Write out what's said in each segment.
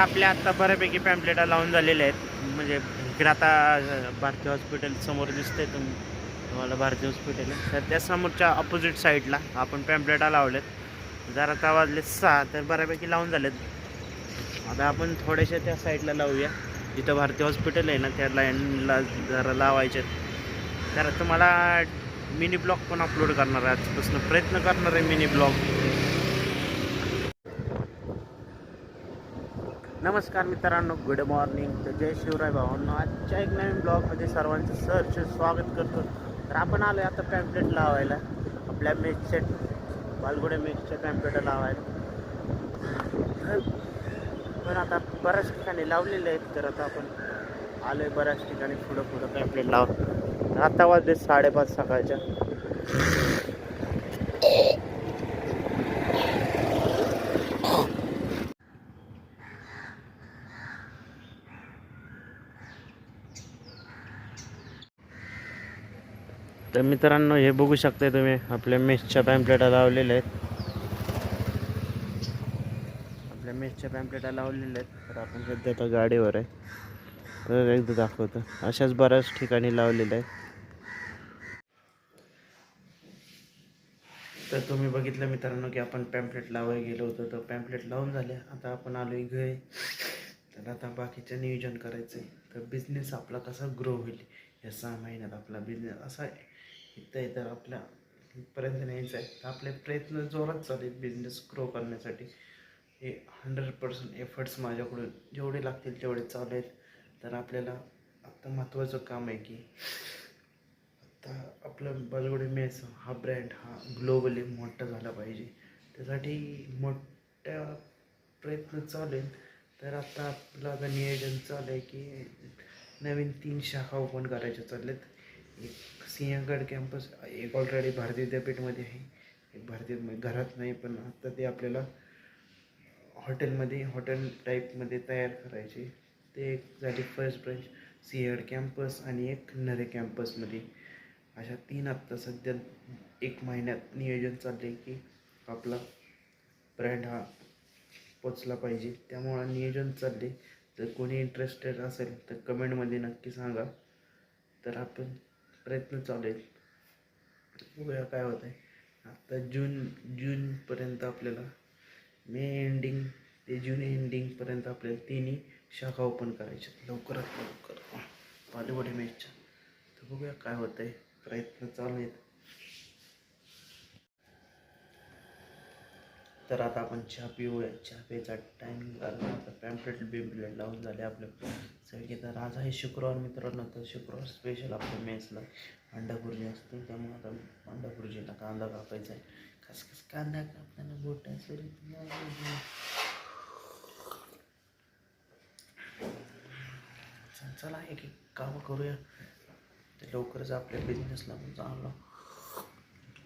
आपल्या आत्ता बऱ्यापैकी पॅम्पलेटा लावून झालेल्या आहेत. म्हणजे इकडे आता भारती हॉस्पिटल समोर दिसतंय तुम तुम्हाला भारती हॉस्पिटल आहे. तर त्या समोरच्या अपोजिट साईडला आपण पॅम्पलेटा लावलेत. जर आता वाजले सहा तर बऱ्यापैकी लावून झालेत. आता आपण थोड्याशा त्या साईडला लावूया. जिथं भारती हॉस्पिटल आहे ना त्या लाईनला जरा लावायचे तर तुम्हाला मिनी ब्लॉग पण अपलोड करणार आहे. आजपासून प्रयत्न करणार आहे मिनी ब्लॉग नमस्कार मित्रांनो गुड मॉर्निंग तर जय शिवराय भावांनो आजच्या एक नवीन ब्लॉगमध्ये सर्वांचं सहर्ष स्वागत करतो. तर आपण आलो आता पॅम्पलेट लावायला. आपल्या मेचच्या बालगुडे मेचच्या पॅम्पलेट लावायला. पण आता बऱ्याच ठिकाणी लावलेले आहेत तर आता आपण आलो आहे बऱ्याच ठिकाणी पुढं पुढं पॅम्पलेट लाव आता वाजले साडेपाच सकाळच्या. तर मित्रांनो हे बघू शकता तुम्ही आपल्या मेसच्या पॅम्पलेटा लावलेल्या आहेत. आपल्या मेसच्या पॅम्पलेटा लावलेल्या आहेत. तर आपण सध्या आता गाडीवर आहे. तर एकदा दाखवतो. अशाच बऱ्याच ठिकाणी लावलेल्या आहेत. तर तुम्ही बघितलं मित्रांनो की आपण पॅम्पलेट लावायला गेलो होतो. तर पॅम्पलेट लावून झाले. आता आपण आलोय घरी. तर आता बाकीचं नियोजन करायचं आहे तर बिझनेस आपला कसा ग्रो होईल? या सहा महिन्यात आपला बिझनेस असा इथं इथं आहे आपल्या पर्यंत न्यायचं आहे. तर आपले प्रयत्न जोरात चालू आहेत बिझनेस ग्रो करण्यासाठी. हे हंड्रेड पर्सेंट एफर्ट्स माझ्याकडून जेवढे लागतील तेवढे चालू आहेत. तर आपल्याला आत्ता महत्त्वाचं काम आहे की आत्ता आपलं बलगुडी मेस हा ब्रँड हा ग्लोबली मोठा झाला पाहिजे. त्यासाठी मोठ्या प्रयत्न चालू आहेत. तर आता आपलं आता नियोजन चालू आहे की नवीन तीन शाखा ओपन करायच्या चालल्यात. एक सिंहगड कॅम्पस एक ऑलरेडी भारतीय विद्यापीठमध्ये आहे. एक भारतीय म्हणजे घरात नाही पण आत्ता ते आपल्याला हॉटेलमध्ये हॉटेल टाईपमध्ये तयार करायचे. ते एक झाली फर्स्ट ब्रँच सिंहगड कॅम्पस आणि एक नरे कॅम्पसमध्ये अशा तीन आत्ता सध्या एक महिन्यात नियोजन चालले की आपला ब्रँड हा पोचला पाहिजे. त्यामुळं नियोजन चालले तर कोणी इंटरेस्टेड असेल तर कमेंटमध्ये नक्की सांगा. तर आपण प्रयत्न चालू आहेत. बघूया काय होत आहे आता जून जूनपर्यंत आपल्याला मे एंडिंग ते जून एंडिंगपर्यंत आपल्याला तिन्ही शाखा ओपन करायच्या लवकरात लवकर. बॉलिवूड मॅचच्या तर बघूया काय होतं आहे प्रयत्न चालू आहेत. तर आता आपण चहा पिऊया. चहा प्यायचा टायमिंग झाला. आता पॅम्पलेट बिम्पलेट लावून झाले आपलं. सगळे तर आज आहे शुक्रवार मित्रांनो. तर शुक्रवार स्पेशल आपल्या मेसला अंडाभुर्जी असते. त्यामुळे आता अंडाभुर्जीला कांदा कापायचा आहे. खसखस कांदा कापताना बोट चला एक एक कामं करूया. ते लवकरच आपल्या बिझनेसला पण चांगला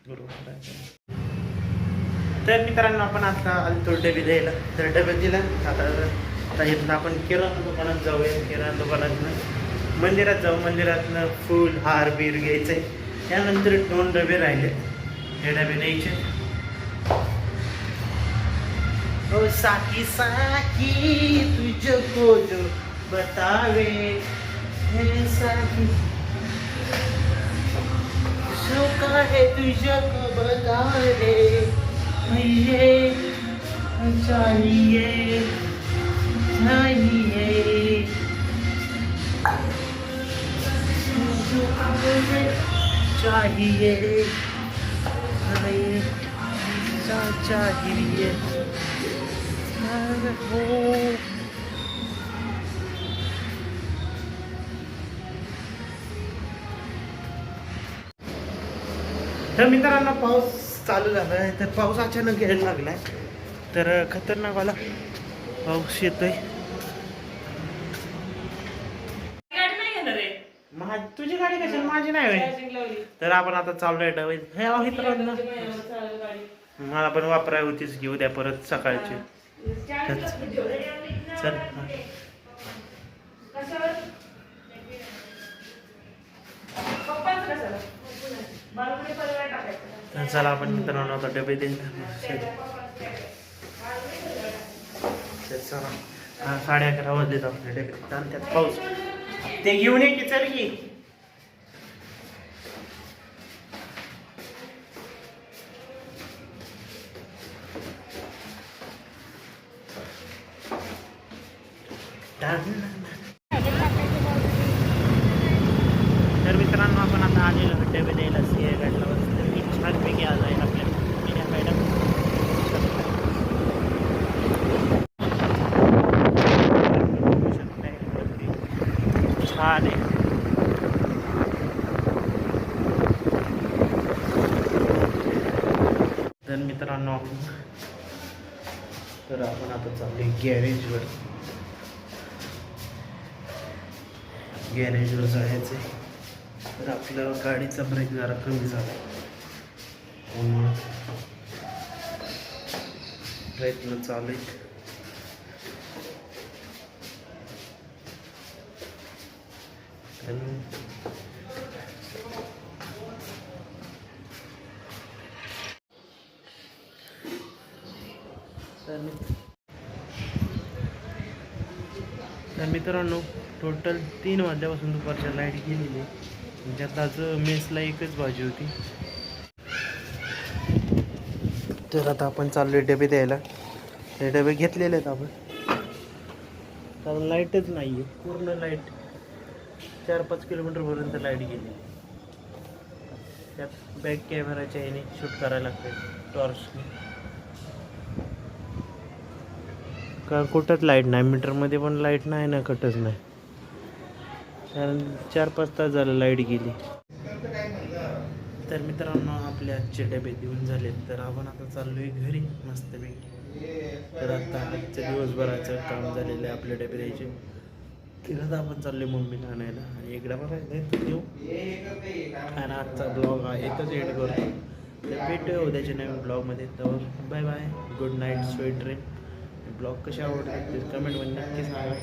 ग्रो करायचं तर मित्रांनो आपण आता आलतो डबे द्यायला. तर डबे दिला. आता आता इथनं आपण किराणा दुकानात जाऊया. किराणा दुकानातनं. मंदिरात जाऊ. मंदिरातनं फूल हार बीर घ्यायचे त्यानंतर दोन डबे राहिले. हे डबे न्यायचे. ओ साकी साकी तुझको जो बतावे. हे साकी. सुका है तुझको बतावे चाहिए चाहिए चाहिए। चाहिए। चाहिए। हो। तर मित्रांनो पाऊस चालू झाला आहे. तर पाऊस अचानक यायला लागलाय. तर खतरनाक वाला पाऊस येतोय. आहे. तुझी गाडी कशी? माझी नाही तर आपण आता चाललोय डबे हे मला पण वापराय होतीच घेऊ द्या परत सकाळची. चल. तर चला आपण मित्रांनो आता डबे द्यायला चला. साडे अकरा वाजले आपले डबे. आणि त्यात पाऊस. ते घेऊन ये की चल की. तर मित्रांनो आपण आता आलेलो आहोत डबे द्यायला सिंह गाडला तर मी छानपैकी आज आहे आपल्या मीना मॅडम छान आहे तर मित्रांनो. तर आपण आता चालले गॅरेजवर. गॅरेजवर जायचं आहे तर आपल्या गाडीचा ब्रेक जरा कमी झाला त्यामुळं प्रयत्न चालू आहेत आणि तर मित्र तर मित्रांनो टोटल तीन वाजल्यापासून दुपारच्या लाइट गेलेली ज्यात त्यात आज मेसला एकच भाजी होती. तर आता आपण चाललोय डबे द्यायला. ते डबे घेतलेले आहेत आपण. कारण लाईटच नाही आहे पूर्ण लाइट चार पाच किलोमीटरपर्यंत लाइट गेली. त्यात बॅक कॅमेराच्या याने शूट करायला लागते टॉर्चने कारण कुठंच लाइट नाही. मीटरमध्ये पण लाइट नाही ना कटच नाही. कारण चार पाच तास झालं लाइट गेली. तर मित्रांनो आपले आजचे डबे देऊन झाले तर आपण आता चाललोय घरी मस्तपैकी. तर आता आजच्या दिवसभराचं काम झालेलं आहे आपले डबे द्यायचे तर आपण आपण चाललोय मम्मीला आणायला. आणि एक डबा राहिला देऊ आणि आजचा ब्लॉग हा एकच एड करतो. तर भेटूया उद्याच्या नवीन ब्लॉगमध्ये तर bye bye good night sweet dream blog कसे आवडतात कमेंटमध्ये म्हणजे नक्की सांगा.